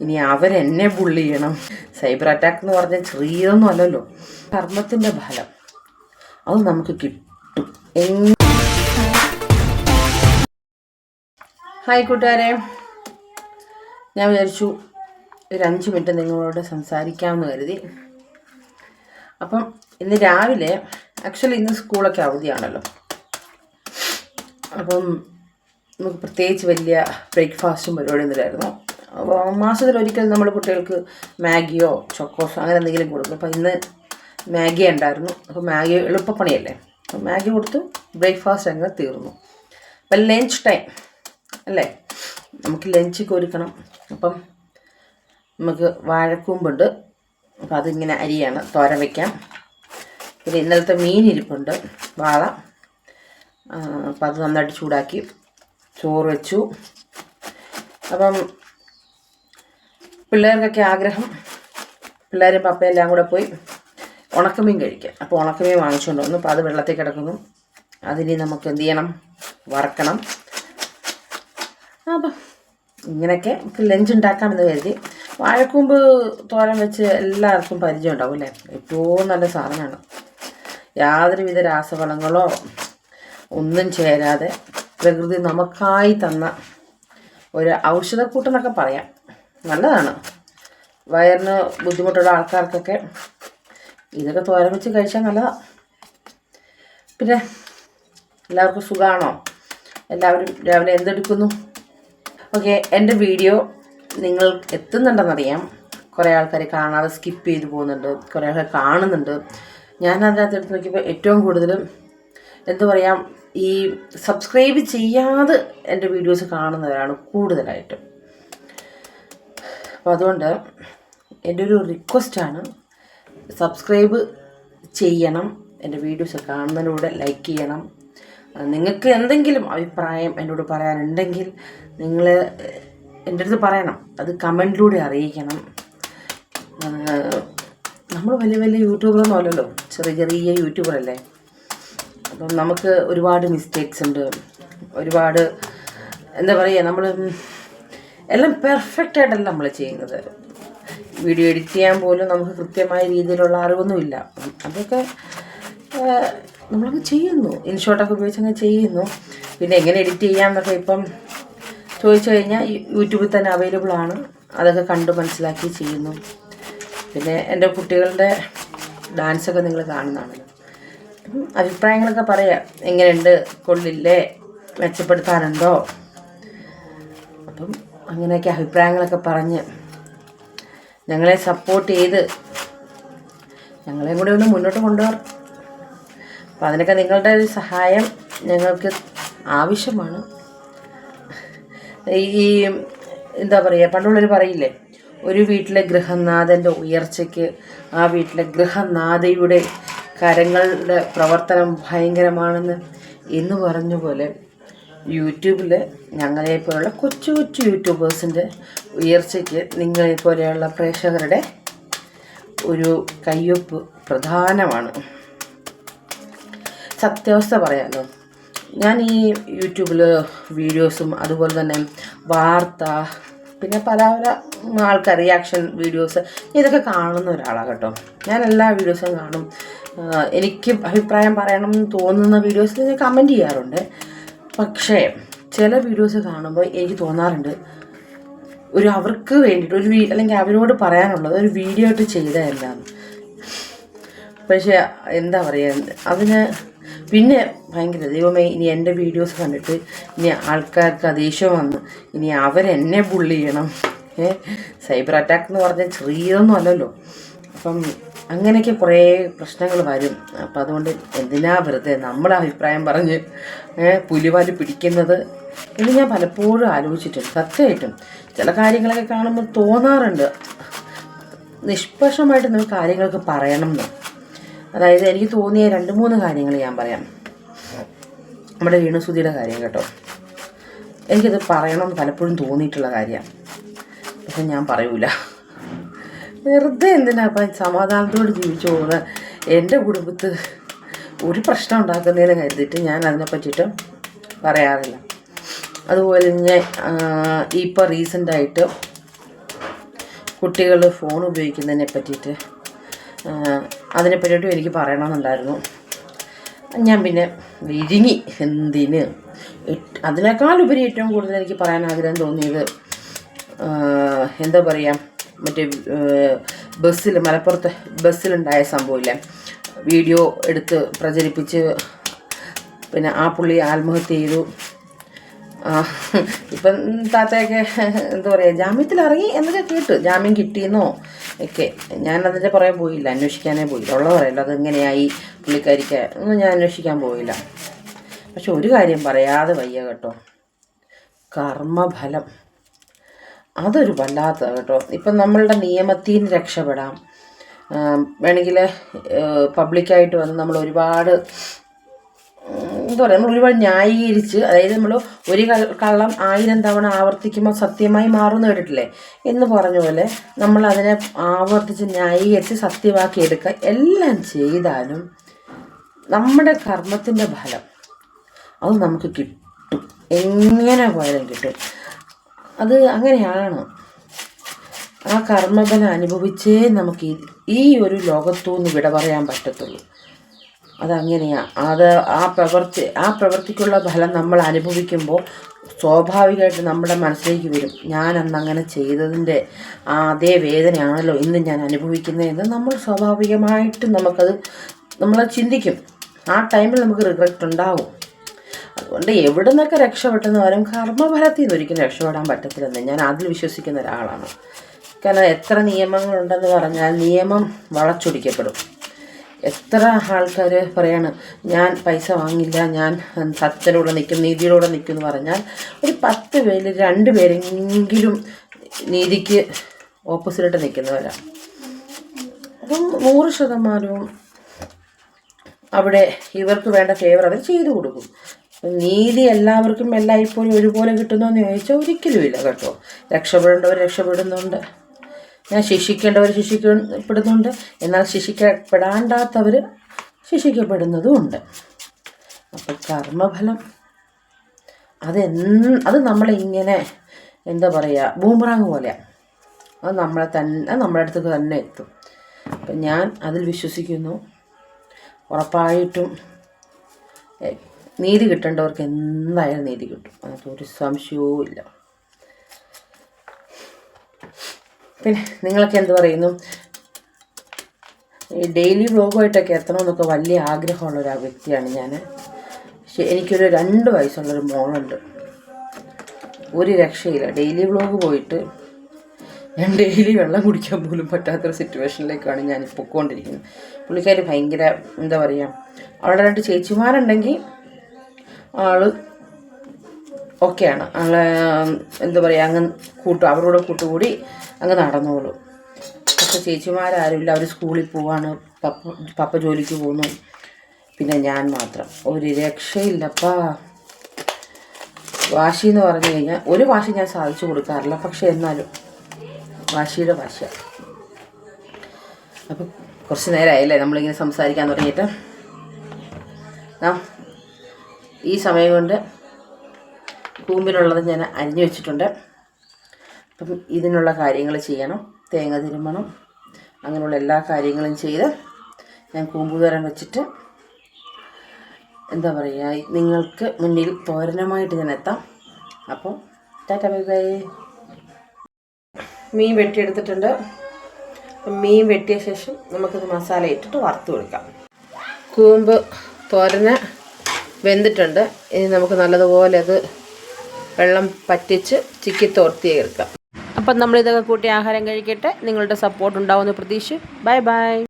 ഇനി അവരെന്നെ ബുള്ളി ചെയ്യണം. സൈബർ അറ്റാക്ക് എന്ന് പറഞ്ഞാൽ ചെറിയതൊന്നും അല്ലല്ലോ. കർമ്മത്തിന്റെ ഫലം. അത് നമുക്ക് കിട്ടും. ഹായ് കൂട്ടുകാരെ. ഞാൻ വിചാരിച്ചു ഒരു അഞ്ച് മിനിറ്റ് നിങ്ങളോട് സംസാരിക്കാമെന്ന് കരുതി. അപ്പം ഇന്ന് രാവിലെ ആക്ച്വലി ഇന്ന് സ്കൂളൊക്കെ അവധിയാണല്ലോ. അപ്പം നമുക്ക് പ്രത്യേകിച്ച് വലിയ ബ്രേക്ക്ഫാസ്റ്റും പരിപാടിയൊന്നുമില്ലായിരുന്നു മാസത്തിലൊരിക്കൽ നമ്മൾ കുട്ടികൾക്ക് മാഗിയോ ചോക്കോസോ അങ്ങനെ എന്തെങ്കിലും കൊടുക്കും. അപ്പോൾ ഇന്ന് മാഗി ഉണ്ടായിരുന്നു. അപ്പോൾ മാഗി എളുപ്പപ്പണിയല്ലേ? അപ്പോൾ മാഗി കൊടുത്തു ബ്രേക്ക്ഫാസ്റ്റ് അങ്ങനെ തീർന്നു. അപ്പം ലഞ്ച് ടൈം അല്ലേ? നമുക്ക് ലഞ്ച് ഒരുക്കണം അപ്പം നമുക്ക് വാഴക്കൂമ്പുണ്ട്. അപ്പം അതിങ്ങനെ അരിയാണ്. തോര വയ്ക്കാം പിന്നെ ഇന്നലത്തെ മീൻ ഇരിപ്പുണ്ട്. വാള. അപ്പം അത് നന്നായിട്ട് ചൂടാക്കി. ചോറ് വെച്ചു. അപ്പം പിള്ളേർക്കൊക്കെ ആഗ്രഹം. പിള്ളേരും പപ്പയെല്ലാം കൂടെ പോയി ഉണക്കമീൻ കഴിക്കുക അപ്പോൾ ഉണക്കമീൻ വാങ്ങിച്ചുകൊണ്ട് വന്നു. അപ്പോൾ അത് വെള്ളത്തിൽ കിടക്കുന്നു. അതിനി നമുക്ക് എന്ത് ചെയ്യണം? വറക്കണം. അപ്പം ഇങ്ങനെയൊക്കെ നമുക്ക് ലഞ്ച് ഉണ്ടാക്കാമെന്ന് കരുതി. വാഴക്കൂമ്പ് തോരൻ വെച്ച് എല്ലാവർക്കും പരിചയം ഉണ്ടാവും അല്ലേ? ഏറ്റവും നല്ല സാധനമാണ്. യാതൊരുവിധ രാസവളങ്ങളോ ഒന്നും ചേരാതെ പ്രകൃതി നമുക്കായി തന്ന ഒരു ഔഷധക്കൂട്ടെന്നൊക്കെ പറയാം. നല്ലതാണ്. വയറിന് ബുദ്ധിമുട്ടുള്ള ആൾക്കാർക്കൊക്കെ ഇതൊക്കെ തോരൻ വെച്ച് കഴിച്ചാൽ നല്ലതാണ് പിന്നെ എല്ലാവർക്കും സുഖമാണോ എല്ലാവരും രാവിലെ എന്തെടുക്കുന്നു? ഓക്കെ എന്റെ വീഡിയോ നിങ്ങൾ എത്തുന്നുണ്ടെന്നറിയാം. കുറേ ആൾക്കാർ കാണാതെ സ്കിപ്പ് ചെയ്ത് പോകുന്നുണ്ട്. കുറേ ആൾക്കാർ കാണുന്നുണ്ട്. ഞാൻ അതിനകത്ത് എടുത്ത് നോക്കിയപ്പോൾ ഏറ്റവും കൂടുതലും എന്താ പറയാം ഈ സബ്സ്ക്രൈബ് ചെയ്യാതെ എന്റെ വീഡിയോസ് കാണുന്നവരാണ് കൂടുതലായിട്ടും. അപ്പോൾ അതുകൊണ്ട് എന്റെ ഒരു റിക്വസ്റ്റാണ് സബ്സ്ക്രൈബ് ചെയ്യണം എന്റെ വീഡിയോസ് കാണുന്നതിലൂടെ ലൈക്ക് ചെയ്യണം. നിങ്ങൾക്ക് എന്തെങ്കിലും അഭിപ്രായം എന്നോട് പറയാനുണ്ടെങ്കിൽ നിങ്ങൾ എന്റെ അടുത്ത് പറയണം. അത് കമന്റിലൂടെ അറിയിക്കണം. നമ്മൾ വലിയ വലിയ യൂട്യൂബറൊന്നും അല്ലല്ലോ. ചെറിയ ചെറിയ യൂട്യൂബറല്ലേ അപ്പം നമുക്ക് ഒരുപാട് മിസ്റ്റേക്സ് ഉണ്ട്. ഒരുപാട് എന്താ പറയുക നമ്മൾ എല്ലാം പെർഫെക്റ്റ് ആയിട്ടല്ല നമ്മൾ ചെയ്യുന്നത്. വീഡിയോ എഡിറ്റ് ചെയ്യാൻ പോലും നമുക്ക് കൃത്യമായ രീതിയിലുള്ള അറിവൊന്നുമില്ല. അതൊക്കെ നമ്മളങ്ങ് ചെയ്യുന്നു. ഇൻഷോട്ടൊക്കെ ഉപയോഗിച്ച് അങ്ങ് ചെയ്യുന്നു. പിന്നെ എങ്ങനെ എഡിറ്റ് ചെയ്യാമെന്നൊക്കെ ഇപ്പം ചോദിച്ചു കഴിഞ്ഞാൽ യൂട്യൂബിൽ തന്നെ അവൈലബിൾ ആണ്. അതൊക്കെ കണ്ട് മനസ്സിലാക്കി ചെയ്യുന്നു. പിന്നെ എന്റെ കുട്ടികളുടെ ഡാൻസൊക്കെ നിങ്ങൾ കാണുന്നതാണല്ലോ അഭിപ്രായങ്ങളൊക്കെ പറയാം. എങ്ങനെയുണ്ട്? കൊള്ളില്ലേ? മെച്ചപ്പെടുത്താനുണ്ടോ? അപ്പം അങ്ങനെയൊക്കെ അഭിപ്രായങ്ങളൊക്കെ പറഞ്ഞ് ഞങ്ങളെ സപ്പോർട്ട് ചെയ്ത് ഞങ്ങളെയും കൂടെ ഒന്ന് മുന്നോട്ട് കൊണ്ടുപോകാം അപ്പം അതിനൊക്കെ നിങ്ങളുടെ ഒരു സഹായം ഞങ്ങൾക്ക് ആവശ്യമാണ്. ഈ എന്താ പറയുക പണ്ടുള്ളവർ പറയില്ലേ ഒരു വീട്ടിലെ ഗൃഹനാഥന്റെ ഉയർച്ചയ്ക്ക് ആ വീട്ടിലെ ഗൃഹനാഥയുടെ കരങ്ങളുടെ പ്രവർത്തനം ഭയങ്കരമാണെന്ന് എന്ന് പറഞ്ഞ പോലെ യൂട്യൂബിൽ ഞങ്ങളെപ്പോലുള്ള കൊച്ചു കൊച്ചു യൂട്യൂബേഴ്സിന്റെ ഉയർച്ചയ്ക്ക് നിങ്ങളെപ്പോലെയുള്ള പ്രേക്ഷകരുടെ ഒരു കയ്യൊപ്പ് പ്രധാനമാണ്. സത്യാവസ്ഥ പറയാമല്ലോ ഞാൻ ഈ യൂട്യൂബിൽ വീഡിയോസും അതുപോലെ തന്നെ വാർത്ത പിന്നെ പല പല ആൾക്കാർ റിയാക്ഷൻ വീഡിയോസ് ഇതൊക്കെ കാണുന്ന ഒരാളാണ് കേട്ടോ. ഞാൻ എല്ലാ വീഡിയോസും കാണും. എനിക്ക് അഭിപ്രായം പറയണം എന്ന് തോന്നുന്ന വീഡിയോസിൽ കമന്റ് ചെയ്യാറുണ്ട്. പക്ഷേ ചില വീഡിയോസ് കാണുമ്പോൾ എനിക്ക് തോന്നാറുണ്ട് ഒരു അവർക്ക് വേണ്ടിയിട്ട് ഒരു അല്ലെങ്കിൽ അവരോട് പറയാനുള്ളത് ഒരു വീഡിയോ ആയിട്ട് ചെയ്തതല്ല പക്ഷേ എന്താ പറയുക അതിന് പിന്നെ ഭയങ്കര ദൈവമേ ഇനി എന്റെ വീഡിയോസ് കണ്ടിട്ട് ഇനി ആൾക്കാർക്ക് ദേഷ്യം വന്ന് ഇനി അവരെന്നെ ബുള്ളി ചെയ്യണം. സൈബർ അറ്റാക്ക് എന്ന് പറഞ്ഞാൽ ചെറിയതൊന്നും അല്ലല്ലോ. അപ്പം അങ്ങനെയൊക്കെ കുറേ പ്രശ്നങ്ങൾ വരും. അപ്പം അതുകൊണ്ട് എന്തിനാ വെറുതെ നമ്മളെ അഭിപ്രായം പറഞ്ഞ് പുലിവാൽ പിടിക്കുന്നത് എന്ന് ഞാൻ പലപ്പോഴും ആലോചിച്ചിട്ടുണ്ട്. സത്യമായിട്ടും ചില കാര്യങ്ങളൊക്കെ കാണുമ്പോൾ തോന്നാറുണ്ട്. നിഷ്പക്ഷമായിട്ട് നമുക്ക് കാര്യങ്ങൾക്ക് പറയണം എന്ന്. അതായത് എനിക്ക് തോന്നിയ രണ്ട് മൂന്ന് കാര്യങ്ങൾ ഞാൻ പറയാം. നമ്മുടെ വീണുസുതിയുടെ കാര്യം കേട്ടോ. എനിക്കത് പറയണം പലപ്പോഴും തോന്നിയിട്ടുള്ള കാര്യമാണ്. പക്ഷെ ഞാൻ പറയൂല. വെറുതെ എന്തിനാ അപ്പം സമാധാനത്തോട് ജീവിച്ചു പോകുന്നത് എന്റെ കുടുംബത്ത് ഒരു പ്രശ്നം ഉണ്ടാക്കുന്നതിന് കരുതിയിട്ട് ഞാൻ അതിനെ പറ്റിയിട്ട് പറയാറില്ല. അതുപോലെ തന്നെ ഇപ്പോൾ റീസെന്റായിട്ട് കുട്ടികൾ ഫോൺ ഉപയോഗിക്കുന്നതിനെ പറ്റിയിട്ട് അതിനെ പറ്റിയിട്ടും എനിക്ക് പറയണമെന്നുണ്ടായിരുന്നു. ഞാൻ പിന്നെ വിഴുങ്ങി. എന്തിന്? അതിനേക്കാളുപരി ഏറ്റവും കൂടുതൽ എനിക്ക് പറയാൻ ആഗ്രഹം തോന്നിയത് എന്താ പറയുക മറ്റേ ബസ്സിൽ മലപ്പുറത്ത് ബസ്സിലുണ്ടായ സംഭവമില്ലേ? വീഡിയോ എടുത്ത് പ്രചരിപ്പിച്ച് പിന്നെ ആ പുള്ളി ആത്മഹത്യ ചെയ്തു. ഇപ്പം താത്തയൊക്കെ എന്താ പറയുക ജാമ്യത്തിൽ ഇറങ്ങി എന്നൊക്കെ കേട്ടു. ജാമ്യം കിട്ടിയെന്നോ ഒക്കെ. ഞാൻ അതിന്റെ പുറകെ പോയില്ല അന്വേഷിക്കാനേ പോയില്ല. ഉള്ള പറയല്ലോ അതെങ്ങനെയായി പുള്ളിക്കാരിക്ക്? ഒന്നും ഞാൻ അന്വേഷിക്കാൻ പോയില്ല. പക്ഷെ ഒരു കാര്യം പറയാതെ വയ്യ കേട്ടോ. കർമ്മഫലം. അതൊരു വല്ലാത്ത കേട്ടോ. ഇപ്പം നമ്മളുടെ നിയമത്തിൽ നിന്ന് രക്ഷപ്പെടാം വേണമെങ്കിൽ പബ്ലിക്കായിട്ട് വന്ന് നമ്മൾ ഒരുപാട് എന്താ പറയുക നമ്മൾ ഒരുപാട് ന്യായീകരിച്ച് അതായത് നമ്മൾ ഒരു കള്ളം ആയിരം തവണ ആവർത്തിക്കുമ്പോൾ സത്യമായി മാറുമെന്ന് കേട്ടിട്ടില്ലേ? എന്ന് പറഞ്ഞ പോലെ നമ്മൾ അതിനെ ആവർത്തിച്ച് ന്യായീകരിച്ച് സത്യമാക്കി എടുക്കുക. എല്ലാം ചെയ്താലും നമ്മുടെ കർമ്മത്തിന്റെ ഫലം അത് നമുക്ക് കിട്ടും. എങ്ങനെ പോയാലും കിട്ടും. അത് അങ്ങനെയാണ്. ആ കർമ്മബലം അനുഭവിച്ചേ നമുക്ക് ഈ- ഒരു ഒരു ലോകത്തുനിന്ന് വിട പറയാൻ പറ്റത്തുള്ളൂ. അതങ്ങനെയാ. അത് ആ പ്രവൃത്തി ആ പ്രവൃത്തിക്കുള്ള ഫലം നമ്മൾ അനുഭവിക്കുമ്പോൾ സ്വാഭാവികമായിട്ട് നമ്മുടെ മനസ്സിലേക്ക് വരും. ഞാൻ അന്ന് അങ്ങനെ ചെയ്തതിന്റെ ആ അതേ വേദനയാണല്ലോ ഇന്ന് ഞാൻ അനുഭവിക്കുന്നതെന്ന് നമ്മൾ സ്വാഭാവികമായിട്ടും നമുക്കത് നമ്മൾ ചിന്തിക്കും. ആ ടൈമിൽ നമുക്ക് റിഗ്രറ്റ് ഉണ്ടാവും. അതുകൊണ്ട് എവിടെ നിന്നൊക്കെ രക്ഷപ്പെട്ടെന്ന് പറയും കർമ്മഫലത്തിൽ നിന്ന് ഒരിക്കലും രക്ഷപ്പെടാൻ പറ്റത്തില്ലെന്ന് ഞാൻ അതിൽ വിശ്വസിക്കുന്ന ഒരാളാണ്. കാരണം എത്ര നിയമങ്ങളുണ്ടെന്ന് പറഞ്ഞാൽ നിയമം വളച്ചൊടിക്കപ്പെടും. എത്ര ആൾക്കാർ പറയാണ് ഞാൻ പൈസ വാങ്ങില്ല ഞാൻ സത്യത്തിലൂടെ നിൽക്കും നീതിയിലൂടെ നിൽക്കും എന്ന് പറഞ്ഞാൽ ഒരു പത്ത് പേരിൽ രണ്ട് പേരെങ്കിലും നീതിക്ക് ഓപ്പോസിറ്റായിട്ട് നിൽക്കുന്നവരാണ് അപ്പം നൂറ് ശതമാനവും അവിടെ ഇവർക്ക് വേണ്ട ഫേവർ അവർ ചെയ്തു കൊടുക്കും. നീതി എല്ലാവർക്കും എല്ലായ്പ്പോഴും ഒരുപോലെ കിട്ടുന്നോന്ന് ചോദിച്ചാൽ ഒരിക്കലും ഇല്ല കേട്ടോ. രക്ഷപ്പെടേണ്ടവർ രക്ഷപ്പെടുന്നുണ്ട്. ഞാൻ ശിക്ഷിക്കേണ്ടവർ ശിക്ഷിക്കപ്പെടുന്നുണ്ട്. എന്നാൽ ശിക്ഷിക്കപ്പെടാണ്ടാത്തവർ ശിക്ഷിക്കപ്പെടുന്നതും ഉണ്ട് അപ്പം കർമ്മഫലം. അതെന്ന് അത് നമ്മളിങ്ങനെ എന്താ പറയുക ബൂമറാങ് പോലെയാണ് അത് നമ്മളെ തന്നെ നമ്മുടെ അടുത്തേക്ക് തന്നെ എത്തും. അപ്പം ഞാൻ അതിൽ വിശ്വസിക്കുന്നു. ഉറപ്പായിട്ടും നീതി കിട്ടേണ്ടവർക്ക് എന്തായാലും നീതി കിട്ടും. ഒരു സംശയവും ഇല്ല. പിന്നെ നിങ്ങളൊക്കെ എന്ത് പറയുന്നു? ഈ ഡെയിലി വ്ലോഗുമായിട്ടൊക്കെ എത്തണമെന്നൊക്കെ വലിയ ആഗ്രഹമുള്ള ഒരു വ്യക്തിയാണ് ഞാൻ പക്ഷെ എനിക്കൊരു രണ്ട് വയസ്സുള്ളൊരു മോളുണ്ട്. ഒരു രക്ഷയില്ല. ഡെയിലി വ്ലോഗ് പോയിട്ട് ഞാൻ ഡെയിലി വെള്ളം കുടിക്കാൻ പോലും പറ്റാത്തൊരു സിറ്റുവേഷനിലേക്കാണ് ഞാൻ പൊക്കോണ്ടിരിക്കുന്നത് പുള്ളിക്കാരി ഭയങ്കര എന്താ പറയുക അവളുടെ രണ്ട് ചേച്ചിമാരുണ്ടെങ്കിൽ ആൾ ഓക്കെയാണ്. ആളെ എന്താ പറയുക അങ്ങ് കൂട്ടു അവരോട് കൂട്ടുകൂടി അങ്ങ് നടന്നോളൂ. പക്ഷെ ചേച്ചിമാരാരുമില്ല. അവർ സ്കൂളിൽ പോവാണ് പപ്പ പപ്പ ജോലിക്ക് പോകുന്നു. പിന്നെ ഞാൻ മാത്രം. ഒരു രക്ഷയില്ലപ്പാ. വാശി എന്ന് പറഞ്ഞു കഴിഞ്ഞാൽ ഒരു വാശി ഞാൻ സാധിച്ചു കൊടുക്കാറില്ല. പക്ഷെ എന്നാലും വാശിയുടെ ഭാഷ അപ്പം കുറച്ച് നേരമായില്ലേ നമ്മളിങ്ങനെ സംസാരിക്കാൻ തുടങ്ങിയിട്ട്. ആ ഈ സമയം കൊണ്ട് കൂമ്പിലുള്ളത് ഞാൻ അരിഞ്ഞു വെച്ചിട്ടുണ്ട്. അപ്പം ഇതിനുള്ള കാര്യങ്ങൾ ചെയ്യണം. തേങ്ങ തിരുമണം. അങ്ങനെയുള്ള എല്ലാ കാര്യങ്ങളും ചെയ്ത് ഞാൻ കൂമ്പുതരം വെച്ചിട്ട് എന്താ പറയുക നിങ്ങൾക്ക് മുന്നിൽ തോരനമായിട്ട് ഞാൻ എത്താം. അപ്പോൾ ടാറ്റ ബൈ ബൈ. മീൻ വെട്ടിയെടുത്തിട്ടുണ്ട്. മീൻ വെട്ടിയ ശേഷം നമുക്കിത് മസാല ഇട്ടിട്ട് വറുത്ത് കൊടുക്കാം. കൂമ്പ് തോരന് വെന്തിട്ടുണ്ട്. ഇനി നമുക്ക് നല്ലതുപോലെ അത് വെള്ളം പറ്റിച്ച് ചിക്കി തോർത്തി എടുക്കാം അപ്പം നമ്മളിതൊക്കെ കൂട്ടി ആഹാരം കഴിക്കട്ടെ. നിങ്ങളുടെ സപ്പോർട്ട് ഉണ്ടാവുമെന്ന് പ്രതീക്ഷ ബൈ ബൈ